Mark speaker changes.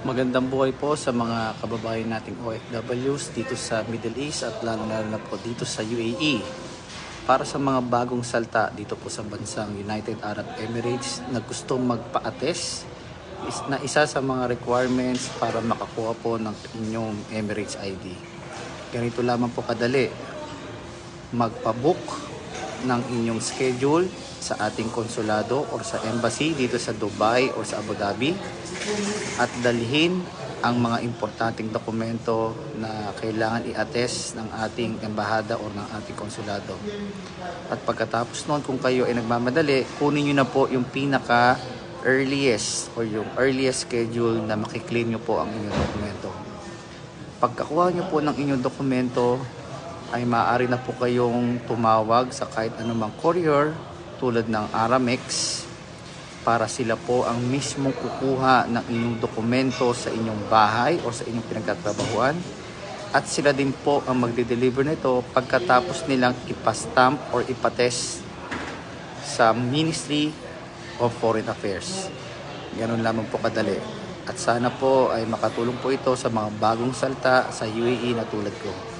Speaker 1: Magandang buhay po sa mga kababayan nating OFWs dito sa Middle East at lalo na na po dito sa UAE. Para sa mga bagong salta dito po sa bansang United Arab Emirates na gusto magpa-attest is na isa sa mga requirements para makakuha po ng inyong Emirates ID. Ganito lamang po kadali. Magpa-book ng inyong schedule sa ating konsulado or sa embassy dito sa Dubai or sa Abu Dhabi at dalhin ang mga importanteng dokumento na kailangan i-attest ng ating embahada o ng ating konsulado. At pagkatapos noon, kung kayo ay nagmamadali, kunin nyo na po yung pinaka earliest or yung earliest schedule na makiklaim nyo po ang inyong dokumento. Pagkakuha nyo po ng inyong dokumento, ay maaari na po kayong tumawag sa kahit anumang courier tulad ng Aramex para sila po ang mismong kukuha ng inyong dokumento sa inyong bahay o sa inyong pinagtatrabahuan at sila din po ang magde-deliver nito pagkatapos nilang ipastamp or ipatest sa Ministry of Foreign Affairs. Ganun lamang po kadali. At sana po ay makatulong po ito sa mga bagong salta sa UAE na tulad ko.